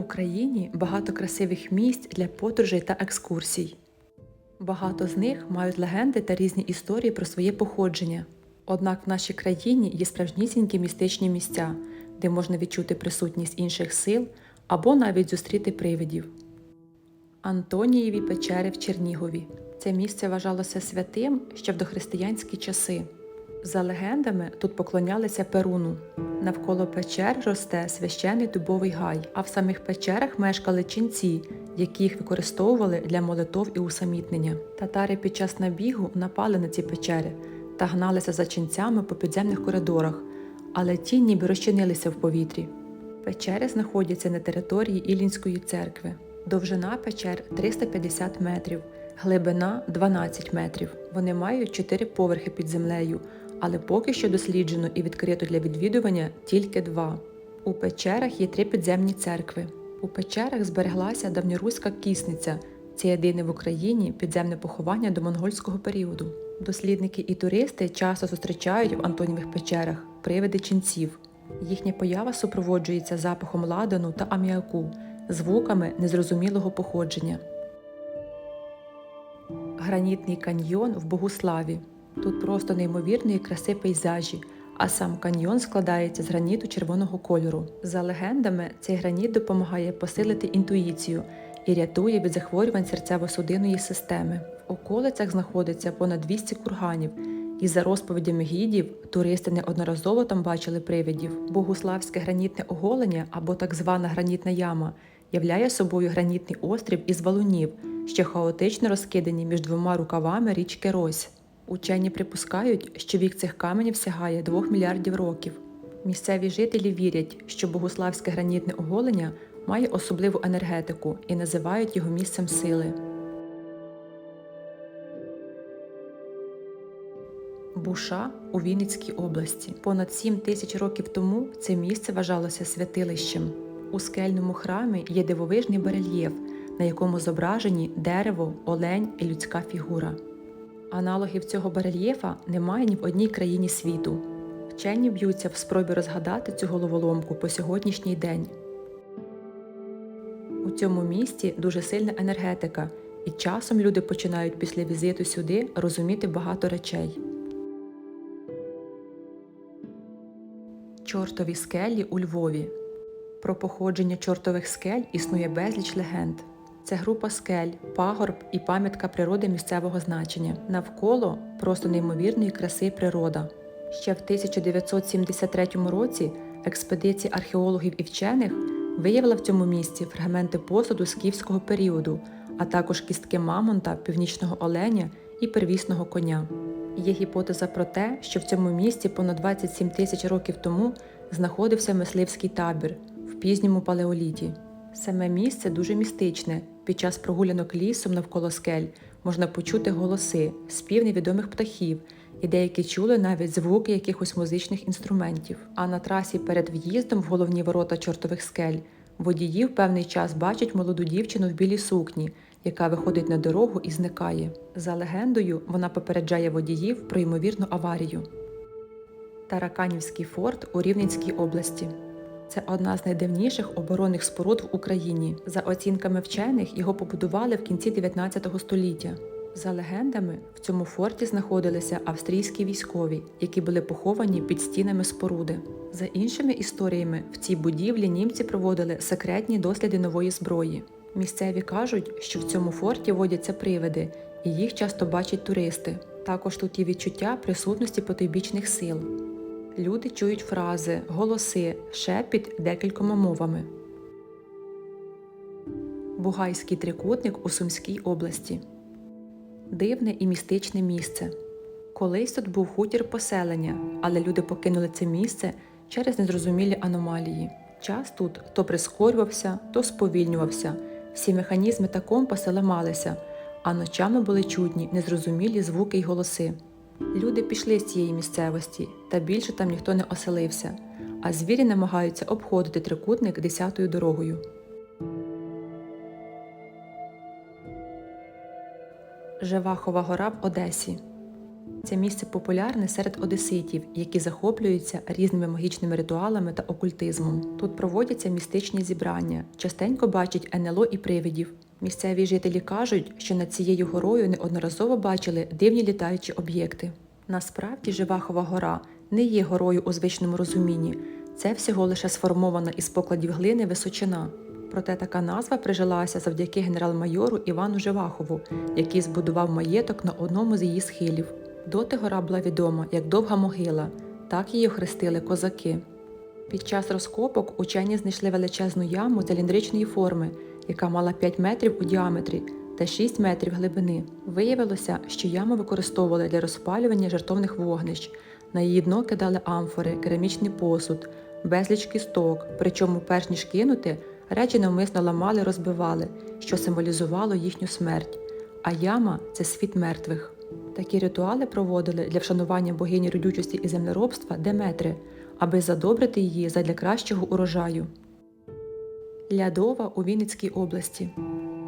Україні багато красивих місць для подорожей та екскурсій. Багато з них мають легенди та різні історії про своє походження. Однак в нашій країні є справжнісінькі містичні місця, де можна відчути присутність інших сил або навіть зустріти привидів. Антонієві печери в Чернігові. Це місце вважалося святим ще в дохристиянські часи. За легендами, тут поклонялися Перуну. Навколо печер росте священний дубовий гай, а в самих печерах мешкали ченці, які їх використовували для молитов і усамітнення. Татари під час набігу напали на ці печери та гналися за ченцями по підземних коридорах, але ті ніби розчинилися в повітрі. Печери знаходяться на території Ілінської церкви. Довжина печер 350 метрів, глибина 12 метрів. Вони мають 4 поверхи під землею, але поки що досліджено і відкрито для відвідування тільки два. У печерах є три підземні церкви. У печерах збереглася давньоруська кісниця. Це єдине в Україні підземне поховання до монгольського періоду. Дослідники і туристи часто зустрічають в Антонівих печерах привиди ченців. Їхня поява супроводжується запахом ладану та аміаку, звуками незрозумілого походження. Гранітний каньйон в Богуславі. Тут просто неймовірної краси пейзажі, а сам каньйон складається з граніту червоного кольору. За легендами, цей граніт допомагає посилити інтуїцію і рятує від захворювань серцево-судинної системи. В околицях знаходиться понад 200 курганів, і за розповідями гідів туристи неодноразово там бачили привидів. Богуславське гранітне оголення або так звана гранітна яма являє собою гранітний острів із валунів, що хаотично розкидані між двома рукавами річки Рось. Учені припускають, що вік цих каменів сягає 2 мільярдів років. Місцеві жителі вірять, що богуславське гранітне оголення має особливу енергетику і називають його місцем сили. Буша у Вінницькій області. Понад 7 тисяч років тому це місце вважалося святилищем. У скельному храмі є дивовижний барельєф, на якому зображені дерево, олень і людська фігура. Аналогів цього барельєфа немає ні в одній країні світу. Вчені б'ються в спробі розгадати цю головоломку по сьогоднішній день. У цьому місті дуже сильна енергетика, і часом люди починають після візиту сюди розуміти багато речей. Чортові скелі у Львові. Про походження чортових скель існує безліч легенд. Це група скель, пагорб і пам'ятка природи місцевого значення. Навколо просто неймовірної краси природа. Ще в 1973 році експедиція археологів і вчених виявила в цьому місці фрагменти посуду скіфського періоду, а також кістки мамонта, північного оленя і первісного коня. Є гіпотеза про те, що в цьому місці понад 27 тисяч років тому знаходився мисливський табір в пізньому палеоліті. Саме місце дуже містичне. Під час прогулянок лісом навколо скель можна почути голоси, спів невідомих птахів, і деякі чули навіть звуки якихось музичних інструментів. А на трасі перед в'їздом в головні ворота чортових скель водії в певний час бачать молоду дівчину в білій сукні, яка виходить на дорогу і зникає. За легендою, вона попереджає водіїв про ймовірну аварію. Тараканівський форт у Рівненській області. Це одна з найдавніших оборонних споруд в Україні. За оцінками вчених, його побудували в кінці 19 століття. За легендами, в цьому форті знаходилися австрійські військові, які були поховані під стінами споруди. За іншими історіями, в цій будівлі німці проводили секретні досліди нової зброї. Місцеві кажуть, що в цьому форті водяться привиди, і їх часто бачать туристи. Також тут є відчуття присутності потойбічних сил. Люди чують фрази, голоси, шепіт декількома мовами. Бугайський трикутник у Сумській області. Дивне і містичне місце. Колись тут був хутір поселення, але люди покинули це місце через незрозумілі аномалії. Час тут то прискорювався, то сповільнювався. Всі механізми та компаси ламалися, а ночами були чутні незрозумілі звуки й голоси. Люди пішли з цієї місцевості, та більше там ніхто не оселився, а звірі намагаються обходити трикутник десятою дорогою. Живахова гора в Одесі. Це місце популярне серед одеситів, які захоплюються різними магічними ритуалами та окультизмом. Тут проводяться містичні зібрання, частенько бачать НЛО і привидів. Місцеві жителі кажуть, що над цією горою неодноразово бачили дивні літаючі об'єкти. Насправді Живахова гора не є горою у звичному розумінні. Це всього лише сформована із покладів глини височина. Проте така назва прижилася завдяки генерал-майору Івану Живахову, який збудував маєток на одному з її схилів. Доти гора була відома як довга могила, так її охрестили козаки. Під час розкопок учені знайшли величезну яму циліндричної форми, яка мала 5 метрів у діаметрі та 6 метрів глибини. Виявилося, що яму використовували для розпалювання жартовних вогнищ. На її дно кидали амфори, керамічний посуд, безліч кісток, причому, перш ніж кинути, речі навмисно ламали, розбивали, що символізувало їхню смерть. А яма це світ мертвих. Такі ритуали проводили для вшанування богині родючості і землеробства Деметри, аби задобрити її задля кращого урожаю. Лядова у Вінницькій області.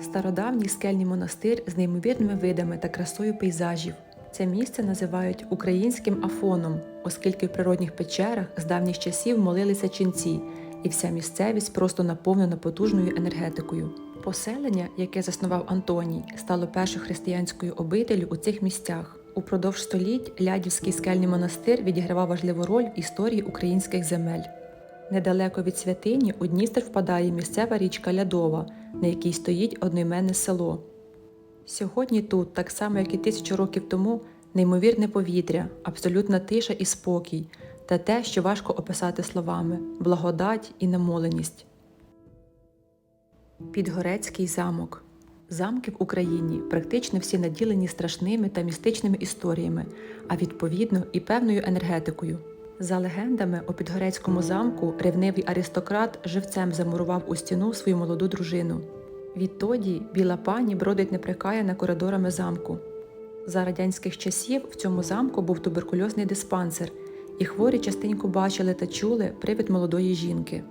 Стародавній скельний монастир з неймовірними видами та красою пейзажів. Це місце називають українським афоном, оскільки в природних печерах з давніх часів молилися ченці, і вся місцевість просто наповнена потужною енергетикою. Поселення, яке заснував Антоній, стало першою християнською обителю у цих місцях. Упродовж століть Лядівський скельний монастир відігравав важливу роль в історії українських земель. Недалеко від святині у Дністер впадає місцева річка Лядова, на якій стоїть одноіменне село. Сьогодні тут, так само як і тисячу років тому, неймовірне повітря, абсолютна тиша і спокій, та те, що важко описати словами благодать і намоленість. Підгорецький замок. Замки в Україні практично всі наділені страшними та містичними історіями, а відповідно і певною енергетикою. За легендами, у Підгорецькому замку ревнивий аристократ живцем замурував у стіну свою молоду дружину. Відтоді біла пані бродить неприкаяна коридорами замку. За радянських часів в цьому замку був туберкульозний диспансер, і хворі частенько бачили та чули привид молодої жінки.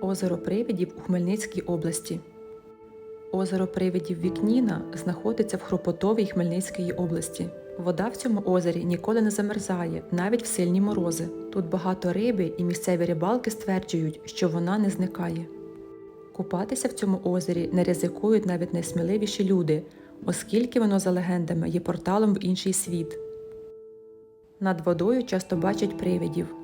Озеро привидів у Хмельницькій області. Озеро привидів Вікніна знаходиться в Хропотовій Хмельницької області. Вода в цьому озері ніколи не замерзає, навіть в сильні морози. Тут багато риби, і місцеві рибалки стверджують, що вона не зникає. Купатися в цьому озері не ризикують навіть найсміливіші люди, оскільки воно, за легендами, є порталом в інший світ. Над водою часто бачать привидів.